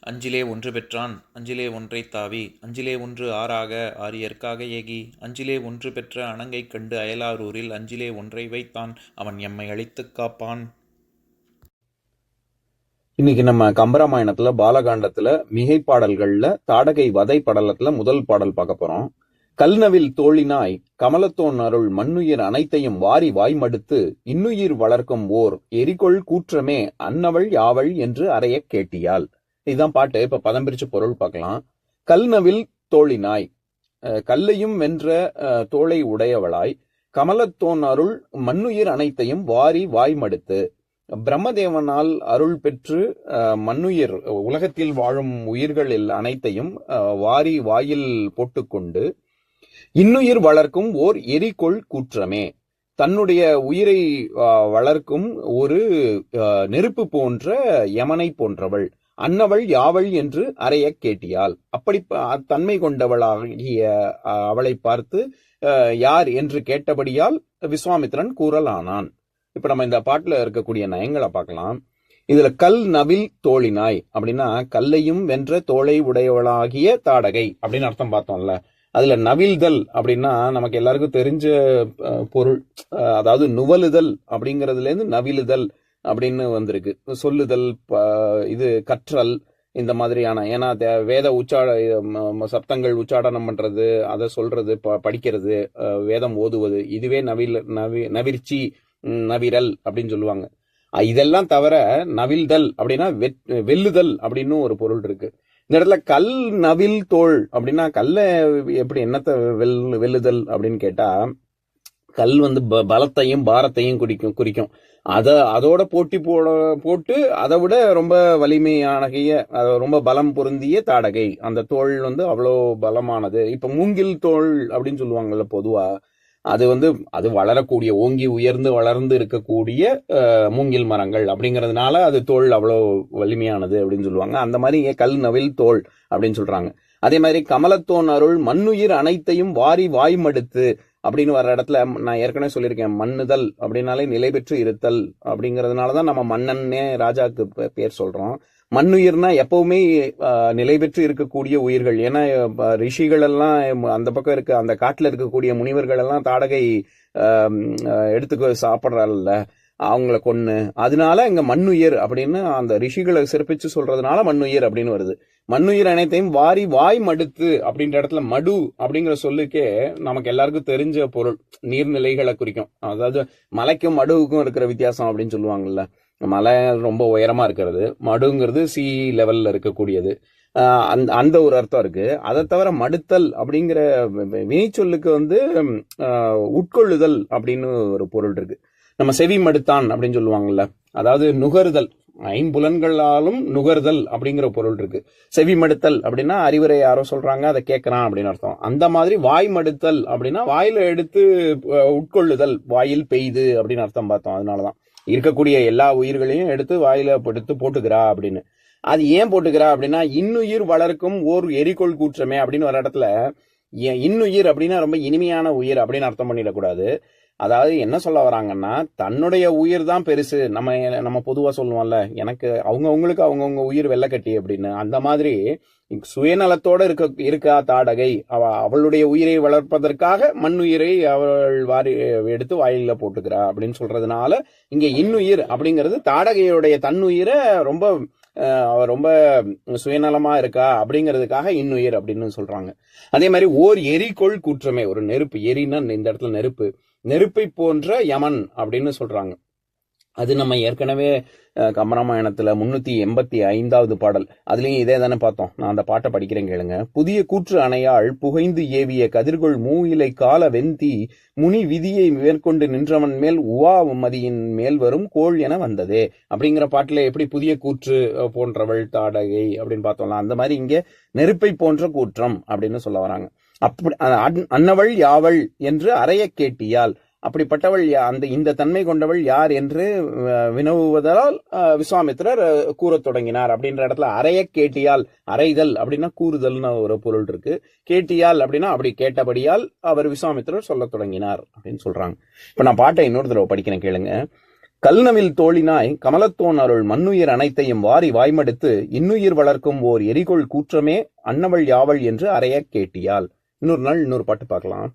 அஞ்சிலே ஒன்று பெற்றான் அஞ்சிலே ஒன்றை தாவி அஞ்சிலே ஒன்று ஆறாக ஆரியற்காக ஏகி அஞ்சிலே ஒன்று பெற்ற அணங்கை கண்டு அயலாரூரில் அஞ்சிலே ஒன்றை வைத்தான் அவன் எம்மை அழித்துக் காப்பான். இன்னைக்கு நம்ம கம்பராமாயணத்துல பாலகாண்டத்துல மிகை பாடல்கள்ல தாடகை வதை படலத்துல முதல் பாடல் பார்க்க போறோம். கல்நவில் தோழினாய் கமலத்தோன் அருள் மண்ணுயிர் அனைத்தையும் வாரி வாய்மடுத்து இன்னுயிர் வளர்க்கும் ஓர் எரிகொள் கூற்றமே அன்னவள் யாவள் என்று அறையக் கேட்டியாள். இதுதான் பாட்டு. இப்ப பதம் பிரிச்சு பொருள் பார்க்கலாம். கல்நவில் தோழினாய் கல்லையும் வென்ற தோளை உடையவளாய். கமலத்தோன் அருள் மண்ணுயிர் அனைத்தையும் வாரி வாய்மடுத்து பிரம்மதேவனால் அருள் பெற்று மண்ணுயிர் உலகத்தில் வாழும் உயிர்களில் அனைத்தையும் அஹ், வாரி வாயில் போட்டுக்கொண்டு இன்னுயிர் வளர்க்கும் ஓர் எரிகொள் கூற்றமே. தன்னுடைய உயிரை வளர்க்கும் ஒரு நெருப்பு போன்ற யமனை போன்றவள். அன்னவள் யாவள் என்று அறையக் கேட்டியாள். அப்படி தன்மை கொண்டவளாகிய அவளை பார்த்து யார் என்று கேட்டபடியால் விஸ்வாமித்திரன் கூறலானான். இப்ப நம்ம இந்த பாட்டுல இருக்கக்கூடிய நயங்களை பார்க்கலாம். இதுல கல் நவில் தோழினாய் அப்படின்னா கல்லையும் வென்ற தோளை உடையவளாகிய தாடகை அப்படின்னு அர்த்தம் பார்த்தோம்ல. அதுல நவில்தல் அப்படின்னா நமக்கு எல்லாருக்கும் தெரிஞ்ச பொருள் அதாவது நுவலுதல் அப்படிங்கறதுல இருந்து நவிலுதல் அப்படின்னு வந்திருக்கு. சொல்லுதல் ப- இது கற்றல் இந்த மாதிரியான ஏன்னா தே- வேத உச்சாட ம- சப்தங்கள் உச்சாடனம் பண்றது அதை சொல்றது ப- படிக்கிறது வேதம் ஓதுவது இதுவே நவில் நவி நவிர்ச்சி நவிரல் அப்படின்னு சொல்லுவாங்க. இதெல்லாம் தவிர நவில்தல் அப்படின்னா வெட்- வெல்லுதல் அப்படின்னு ஒரு பொருள் இருக்கு. இந்த இடத்துல கல் நவில் தோல் அப்படின்னா கல்ல எப்படி என்னத்தை வெல் வெல்லுதல் அப்படின்னு கேட்டா கல் வந்து ப- பலத்தையும் பாரத்தையும் குறிக்கும் குறிக்கும். அதை அதோட போட்டி போட போட்டு அதை விட ரொம்ப வலிமையானகைய ரொம்ப பலம் பொருந்திய தாடகை. அந்த தோல் வந்து அவ்வளோ பலமானது. இப்போ மூங்கில் தோல் அப்படின்னு சொல்லுவாங்கல்ல பொதுவாக அது வந்து அது வளரக்கூடிய ஓங்கி உயர்ந்து வளர்ந்து இருக்கக்கூடிய மூங்கில் மரங்கள் அப்படிங்கிறதுனால அது தோல் அவ்வளோ வலிமையானது அப்படின்னு சொல்லுவாங்க. அந்த மாதிரி கல் நவில் தோல் அப்படின்னு சொல்றாங்க. அதே மாதிரி கமலத்தோன் அருள் மண்ணுயிர் அனைத்தையும் வாரி வாய்மடுத்து அப்படின்னு வர இடத்துல நான் ஏற்கனவே சொல்லியிருக்கேன் மண்ணுதல் அப்படின்னாலே நிலை பெற்று இருத்தல் அப்படிங்கிறதுனாலதான் நம்ம மன்னன்னே ராஜாக்கு பேர் சொல்றோம். மண்ணுயிர்னா எப்பவுமே நிலை பெற்று இருக்கக்கூடிய உயிர்கள். ஏன்னா ரிஷிகள் எல்லாம் அந்த பக்கம் இருக்க அந்த காட்டுல இருக்கக்கூடிய முனிவர்கள் எல்லாம் தாடகை எடுத்துக்க சாப்பிட்றாள்ல. அவங்கள கொன்று அதனால இங்க மண்ணுயிர் அப்படின்னு அந்த ரிஷிகளை சிறப்பிச்சு சொல்றதுனால மண்ணுயிர் அப்படின்னு வருது. மண்ணுயிர் அனைத்தையும் வாரி வாய் மடுத்து அப்படின்ற இடத்துல மடு அப்படிங்கிற சொல்லுக்கே நமக்கு எல்லாருக்கும் தெரிஞ்ச பொருள். நீர்நிலைகளை குறிக்கும். அதாவது மலைக்கும் மடுவுக்கும் இருக்கிற வித்தியாசம் அப்படின்னு சொல்லுவாங்கல்ல. மலை ரொம்ப உயரமா இருக்கிறது. மடுங்கிறது சி லெவல்ல இருக்கக்கூடியது. அந்த அந்த ஒரு அர்த்தம் இருக்கு. அதை தவிர மடுத்தல் அப்படிங்கிற வினைச்சொல்லுக்கு வந்து உட்கொள்ளுதல் அப்படின்னு ஒரு பொருள் இருக்கு. நம்ம செவி மடுத்தான் அப்படின்னு சொல்லுவாங்கல்ல. அதாவது நுகருதல் ஐம்புலன்களாலும் நுகர்தல் அப்படிங்கிற பொருள் இருக்கு. செவி மடுத்தல் அப்படின்னா அறிவுரை யாரோ சொல்றாங்க அதை கேட்கறான் அப்படின்னு அர்த்தம். அந்த மாதிரி வாய் மடுத்தல் அப்படின்னா வாயில எடுத்து உட்கொள்ளுதல் வாயில் பெய்து அப்படின்னு அர்த்தம் பார்த்தோம் அதனாலதான். இருக்கக்கூடிய எல்லா உயிர்களையும் எடுத்து வாயில எடுத்து போட்டுக்கிறா அப்படின்னு. அது ஏன் போட்டுக்கிறா அப்படின்னா இன்னுயிர் வளர்க்கும் ஓர் எரிகொள் கூற்றமே அப்படின்னு ஒரு இடத்துல இன்னுயிர் அப்படின்னா ரொம்ப இனிமையான உயிர் அப்படின்னு அர்த்தம் பண்ணிடக்கூடாது. அதாவது என்ன சொல்ல வராங்கன்னா தன்னுடைய உயிர் தான் பெருசு. நம்ம நம்ம பொதுவா சொல்லுவோம்ல எனக்கு அவங்க அவங்களுக்கு அவங்கவுங்க உயிர் வெள்ளக்கட்டி அப்படின்னு. அந்த மாதிரி சுயநலத்தோட இருக்க இருக்கா தாடகை? அவ அவளுடைய உயிரை வளர்ப்பதற்காக மண்ணுயிரை அவள் வாரி எடுத்து வாயில போட்டுக்கிறா அப்படின்னு சொல்றதுனால இங்க இன்னுயிர் அப்படிங்கிறது தாடகையுடைய தன்னுயிரை ரொம்ப அவ ரொம்ப சுயநலமா இருக்கா அப்படிங்கிறதுக்காக இன்னுயிர் அப்படின்னு சொல்றாங்க. அதே மாதிரி ஓர் எரிகொள் கூற்றமே ஒரு நெருப்பு எரின்னா இந்த இடத்துல நெருப்பு. நெருப்பை போன்ற யமன் அப்படின்னு சொல்றாங்க. அது நம்ம ஏற்கனவே கம்பராமாயணத்தில் கம்பராமாயணத்துல முன்னூத்தி எண்பத்தி ஐந்தாவது பாடல். அதுலயும் இதே தானே பார்த்தோம். நான் அந்த பாட்டை படிக்கிறேன் கேளுங்க. புதிய கூற்று அணையாள் புகைந்து ஏவிய கதிர்கொள் மூயிலை கால வெந்தி முனி விதியை மேற்கொண்டு நின்றவன் மேல் உவா மதியின் மேல் வரும் கோள் என வந்ததே. அப்படிங்கிற பாட்டுல எப்படி புதிய கூற்று போன்றவள் தாடகை அப்படின்னு பார்த்தோம்ல அந்த மாதிரி இங்க நெருப்பை போன்ற கூற்றம் அப்படின்னு சொல்ல வராங்க. அப்படி அன்னவள் யாவள் என்று அறைய கேட்டியால் அப்படிப்பட்டவள் யா- அந்த இந்த தன்மை கொண்டவள் யார் என்று வினவுவதால் விஸ்வாமித்திரர் கூறத் தொடங்கினார். அப்படின்ற இடத்துல அறைய கேட்டியால் அறைதல் அப்படின்னா கூறுதல்னு ஒரு பொருள் இருக்கு. கேட்டியால் அப்படின்னா அப்படி கேட்டபடியால் அவர் விஸ்வாமித்திரர் சொல்லத் தொடங்கினார் அப்படின்னு சொல்றாங்க. இப்ப நான் பாட்டை இன்னொரு தடவை படிக்கிறேன் கேளுங்க. கல்நவில் தோழினாய் கமலத்தோன் அருள் மண்ணுயிர் அனைத்தையும் வாரி வாய்மடுத்து இன்னுயிர் வளர்க்கும் ஓர் எரிகொள் கூற்றமே அன்னவள் யாவள் என்று அறைய கேட்டியால். இன்னொரு நாள் இன்னொரு பாட்டு பார்க்கலாம்.